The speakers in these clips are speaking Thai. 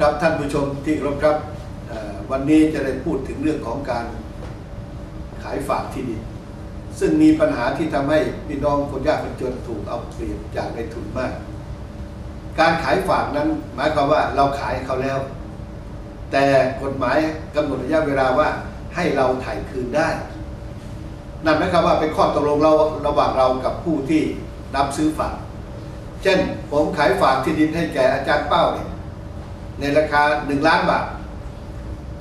ครับท่านผู้ชมที่เคารพครับวันนี้จะได้พูดถึงเรื่องของการขายฝากที่ดินซึ่งมีปัญหาที่ทำให้พี่น้องคนยากคนจนถูกเอาเปรียบจากในทุนมาก การขายฝากนั้นหมายความว่าเราขายเขาแล้ว แต่กฎหมายกำหนดระยะเวลาว่าให้เราถ่ายคืนได้นั่นหมายความว่าเป็นข้อตกลงเราระหว่างเรากับผู้ที่รับซื้อฝาก เช่นผมขายฝากที่ดินให้แก่อาจารย์เป้าเนี่ย ในราคา 1 ล้านบาท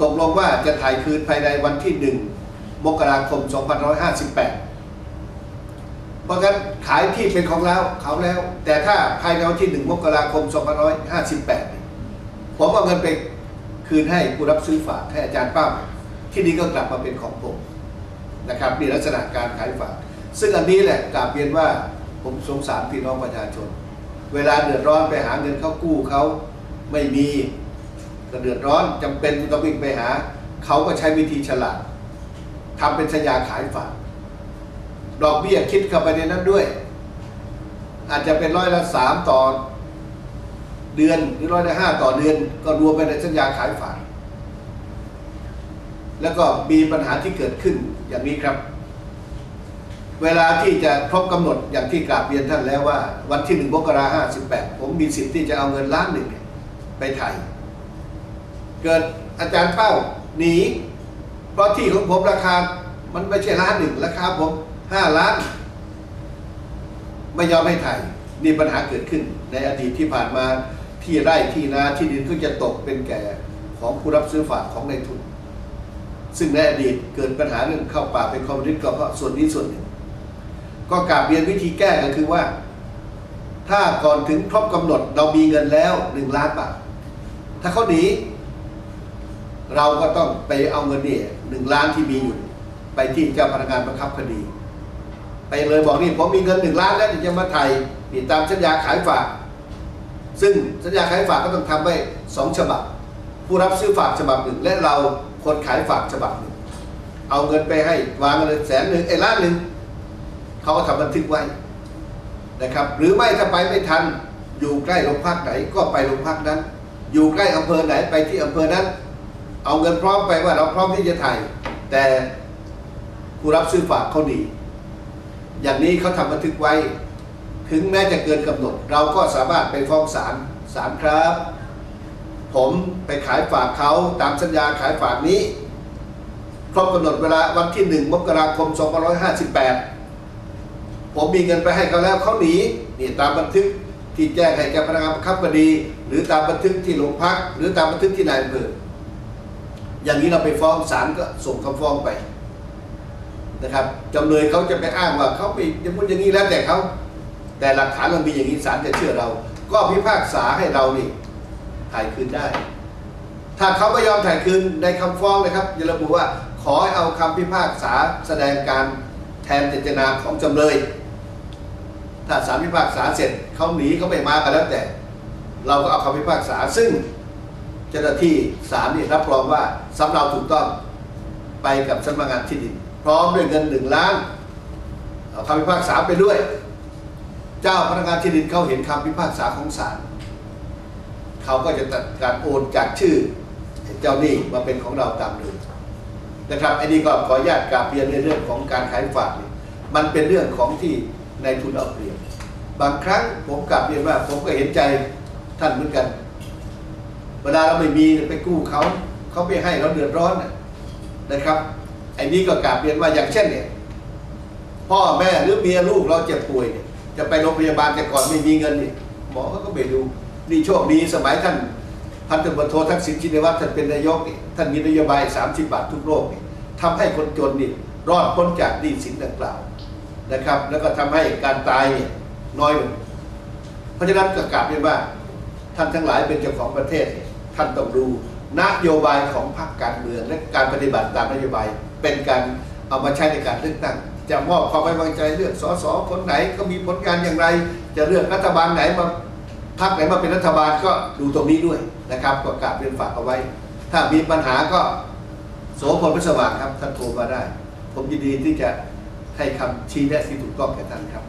ตกลงว่าจะถ่ายคืนภายในวันที่ 1 มกราคม 2558 เพราะงั้นขายที่เป็นของเราเขาแล้ว แต่ถ้าภายในวันที่ 1 มกราคม 2558 ผมเอาเงินไปคืนให้ผู้รับซื้อฝากให้อาจารย์ป้าที่นี้ก็กลับมาเป็นของผมนะครับนี่ลักษณะการขายฝาก ซึ่งอันนี้แหละกราบเรียนว่าผมสงสารพี่น้องประชาชน เวลาเดือดร้อนไปหาเงินเขากู้เขา ไม่มีก็เดือดร้อนจำเป็นต้องวิ่งไปหา เขาก็ใช้วิธีฉลาดทำเป็นสัญญาขายฝากดอกเบี้ยคิดเข้าไปในนั้นด้วย อาจจะเป็นร้อยละสามต่อเดือนหรือร้อยละห้าต่อเดือน ก็รวมไปในสัญญาขายฝากแล้วก็มีปัญหาที่เกิดขึ้นอย่างนี้ครับ เวลาที่จะครบกำหนดอย่างที่กราบเรียนท่านแล้วว่า วันที่หนึ่งมกราห้าสิบแปดผมมีสิทธิ์ที่จะเอาเงินล้านหนึ่ง เนี่ยไปไทย เกิดอาจารย์เป้าหนี เพราะที่ของผมราคา มันไม่ใช่ล้านหนึ่งราคาผมห้าล้าน ไม่ยอมให้ไทยนี่ปัญหาเกิดขึ้น ในอดีตที่ผ่านมาที่ไร่ที่นาที่ดินก็จะตกเป็นแก่ของผู้รับซื้อฝากของในทุน ซึ่งในอดีตเกิดปัญหาเรื่องเข้าป่าเป็นคอมมิวนิสต์ก็เพราะส่วนนี้ส่วนหนึ่ง ก็กราบเรียนวิธีแก้ก็คือว่า ถ้าก่อนถึงครบกำหนดเรามีเงินแล้วหนึ่งล้านบาท ถ้าเขาหนี เราก็ต้องไปเอาเงินเนี่ยหนึ่งล้านที่มีอยู่ ไปที่เจ้าพนักงานบังคับคดี ไปเลยบอกนี่ผมมีเงินหนึ่งล้านแล้วจะมาไทยนี่ตามสัญญาขายฝาก ซึ่งสัญญาขายฝากก็ต้องทำไว้สองฉบับ ผู้รับซื้อฝากฉบับหนึ่ง และเราคนขายฝากฉบับหนึ่ง เอาเงินไปให้วางเงินแสนหนึ่งไอ้ล้านหนึ่งเขาก็ทำบันทึกไว้นะครับ หรือไม่ถ้าไปไม่ทันอยู่ใกล้โรงพักไหนก็ไปโรงพักนั้น อยู่ใกล้อำเภอไหนไปที่อำเภอนั้น เอาเงินพร้อมไปว่าเราพร้อมที่จะถ่าย แต่ผู้รับซื้อฝากเขาดี อย่างนี้เขาทำบันทึกไว้ ถึงแม้จะเกินกำหนด เราก็สามารถไปฟ้องศาลศาลครับ ผมไปขายฝากเขาตามสัญญาขายฝากนี้ครบกำหนดเวลาวันที่1มกราคม 2558 ผมมีเงินไปให้เขาแล้วเขาหนีนี่ตามบันทึกที่แจ้งให้แก่พนักงานบังคับคดี หรือตามบันทึกที่โรงพัก หรือตามบันทึกที่นายอำเภออย่างนี้เราไปฟ้องศาลก็ส่งคำฟ้องไปนะครับจำเลยเขาจะไปอ้างว่าเขาไปจะพูดอย่างนี้แล้วแต่เขาแต่หลักฐานเรามีอย่างนี้ศาลจะเชื่อเรา ก็พิพากษาให้เรานี่ถ่ายคืนได้ ถ้าเขาไม่ยอมถ่ายคืนในคำฟ้องนะครับอย่าระบุว่าขอให้เอาคำพิพากษาแสดงการแทนเจตนาของจำเลย ถ้าศาลพิพากษาเสร็จเขาหนีเขาไม่มากันแล้วแต่ เราก็เอาคำพิพากษา ซึ่งเจ้าหน้าที่ศาลนี่รับรองว่าสำเราถูกต้องไปกับสำนักงานที่ดิน พร้อมด้วยเงินหนึ่งล้านเอาคำพิพากษาไปด้วย เจ้าพนักงานที่ดินเขาเห็นคำพิพากษาของศาลเขาก็จะตัดการโอนจากชื่อเจ้าหนี้มาเป็นของเราตามเดิมนะครับไอ้นี่ก็ขออนุญาตกราบเรียนในเรื่องของการขายฝากนี่มันเป็นเรื่องของที่นายทุนเอาเปรียบบางครั้งผมกราบเรียนว่าผมก็เห็นใจ ท่านเหมือนกัน เวลาเราไม่มีไปกู้เขาเขาไปให้เราเดือดร้อนนะครับไอ้นี่ก็กราบเรียนว่าอย่างเช่นเนี่ยพ่อแม่หรือเมียลูกเราเจ็บป่วยเนี่ยจะไปโรงพยาบาลแต่ก่อนไม่มีเงินนี่หมอเขาก็ไปดูนี่โชคดีสมัยท่านพันตำรวจโททักษิณชินวัตรท่านเป็นนายกนี่ท่านมีนโยบาย 30 บาททุกโรคนี่ทำให้คนจนนี่รอดพ้นจากหนี้สินดังกล่าวนะครับ แล้วก็ทำให้การตายนี่ยน้อยลงเพราะฉะนั้นก็กลับเรียนว่า ท่านทั้งหลายเป็นเจ้าของประเทศ ท่านต้องดูนโยบายของพรรคการเมืองและการปฏิบัติตามนโยบายเป็นการเอามาใช้ในการเลือกตั้งจะมอบความไว้วางใจเลือกสสคนไหนก็มีผลงานอย่างไร จะเลือกรัฐบาลไหนมาพรรคไหนมาเป็นรัฐบาลก็ดูตรงนี้ด้วยนะครับก็กาบเรียนฝากเอาไว้ ถ้ามีปัญหาก็โสพลพิศวาสครับท่านโทรมาได้ ผมยินดีที่จะให้คำชี้แนะที่ถูกต้องแก่ท่านครับ